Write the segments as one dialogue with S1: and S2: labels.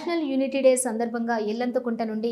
S1: National unity day సందర్భంగా ఇల్లంతకుంట నుండి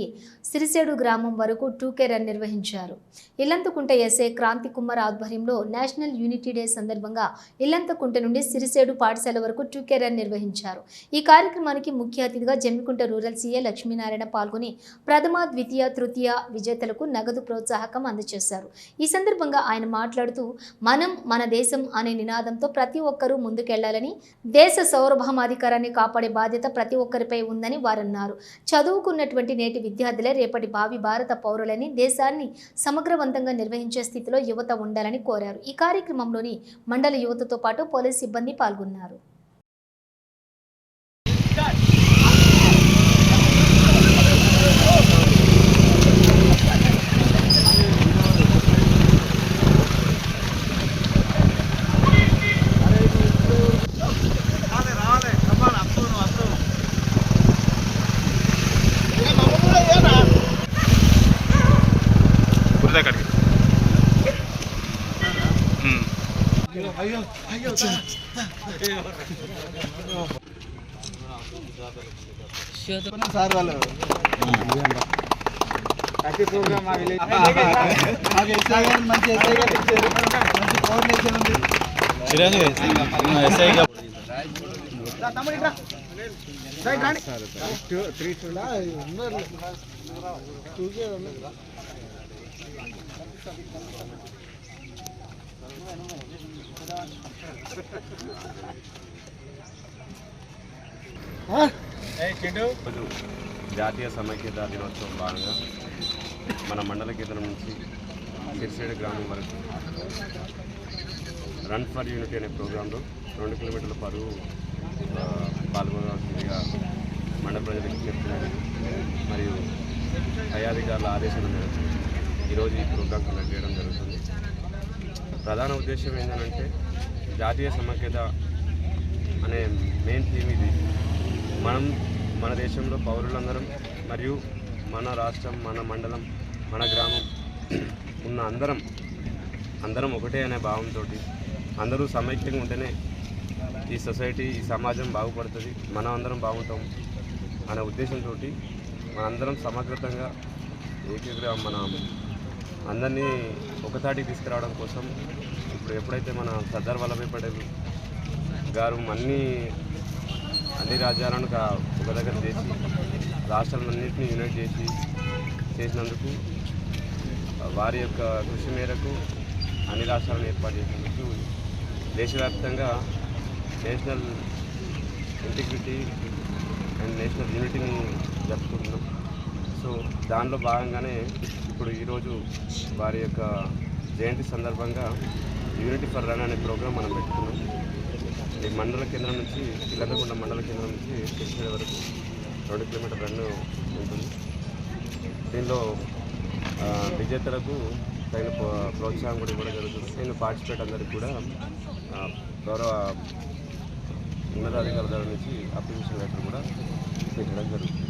S1: సిరిసేడు గ్రామం వరకు టూకే రన్ నిర్వహించారు. ఇల్లంతకుంట ఎస్ఏ క్రాంతి కుమార్ ఆధ్వర్యంలో నేషనల్ యూనిటీ డే సందర్భంగా ఇల్లంతకుంట నుండి సిరిసేడు పాఠశాల వరకు టూకే రన్ నిర్వహించారు. ఈ కార్యక్రమానికి ముఖ్య అతిథిగా జమ్మికుంట రూరల్ సీఏ లక్ష్మీనారాయణ పాల్గొని ప్రథమ ద్వితీయ తృతీయ విజేతలకు నగదు ప్రోత్సాహకం అందజేశారు. ఈ సందర్భంగా ఆయన మాట్లాడుతూ మనం మన దేశం అనే నినాదంతో ప్రతి ఒక్కరూ ముందుకెళ్ళాలని దేశ సౌరభమాధికారాన్ని కాపాడే బాధ్యత ప్రతి ఒక్కరిపై ఉందని వారన్నారు. చదువుకున్నటువంటి నేటి విద్యార్థులే రేపటి భావి భారత పౌరులని దేశాన్ని సమగ్రవంతంగా నిర్వహించే స్థితిలో యువత ఉండాలని కోరారు. ఈ కార్యక్రమంలోని మండల యువతతో పాటు పోలీస్ సిబ్బంది పాల్గొన్నారు.
S2: కుర్తా కడిగి
S3: సార్ వాళ్ళు హ్యాపీ ప్రోగ్రామ్ మా విలేజ్ మాకు ఎస్ఐ గారు మంచి ఎస్ఐ గారు ఇచ్చారు మంచి కోఆర్డినేషన్ ఉంది
S2: చిరంజీవి ఎస్ఐగా
S3: త్రీ ఉన్నారు
S4: రోజు జాతీయ సమైక్యత దినోత్సవం భాగంగా మన మండల కేంద్రం నుంచి సిరిసేడు గ్రామం వరకు రన్ ఫర్ యూనిటీ అనే ప్రోగ్రాంలో రెండు కిలోమీటర్ల పరువు పాల్గొనవలసిందిగా మండల ప్రజలకు చెప్తున్నాను మరియు పై అధికారుల ఆదేశాల మేరకు ఈరోజు ఈ ప్రోగ్రాం కండక్ట్ చేయడం జరుగుతుంది. ప్రధాన ఉద్దేశం ఏంటంటే జాతీయ సమైక్యత అనే మెయిన్ థీమ్ ఇది. మనం మన దేశంలో పౌరులందరం మరియు మన రాష్ట్రం మన మండలం మన గ్రామం ఉన్న అందరం అందరం ఒకటే అనే భావంతో అందరూ సమైక్యంగా ఉంటేనే ఈ సొసైటీ ఈ సమాజం బాగుపడుతుంది మనం అందరం బాగుంటాం అనే ఉద్దేశంతో మనందరం సమగ్రతంగా ఏకగ్ర మన అందరినీ ఒకతాటికి తీసుకురావడం కోసం ఇప్పుడు ఎప్పుడైతే మన సర్దార్ వల్లభాయ్ పటేల్ గారు అన్ని అన్ని రాజ్యాలను ఒక దగ్గర చేసి రాష్ట్రాలన్నింటినీ యునైట్ చేసి చేసినందుకు వారి యొక్క కృషి మేరకు అన్ని రాష్ట్రాలను ఏర్పాటు చేసినందుకు దేశవ్యాప్తంగా నేషనల్ ఇంటిగ్రిటీ అండ్ నేషనల్ యూనిటీని జరుపుకుంటున్నాం. సో దానిలో భాగంగానే ఇప్పుడు ఈరోజు వారి యొక్క జయంతి సందర్భంగా యూనిటీ ఫర్ రన్ అనే ప్రోగ్రాం మనం పెట్టుకున్నాం. ఈ మండల కేంద్రం నుంచి ఇల్లందకొండ మండల కేంద్రం నుంచి కృష్ణ వరకు రెండు కిలోమీటర్ రన్ ఉంటుంది. దీనిలో విజేతలకు తగిన ప్ర- ప్రోత్సాహం కూడా ఇవ్వడం జరుగుతుంది. నేను పార్టిసిపేట్ అందరికి కూడా గౌరవ ఉన్నతాధికారుల దగ్గర నుంచి అప్లికేషన్ లెటర్ కూడా పెట్టడం జరుగుతుంది.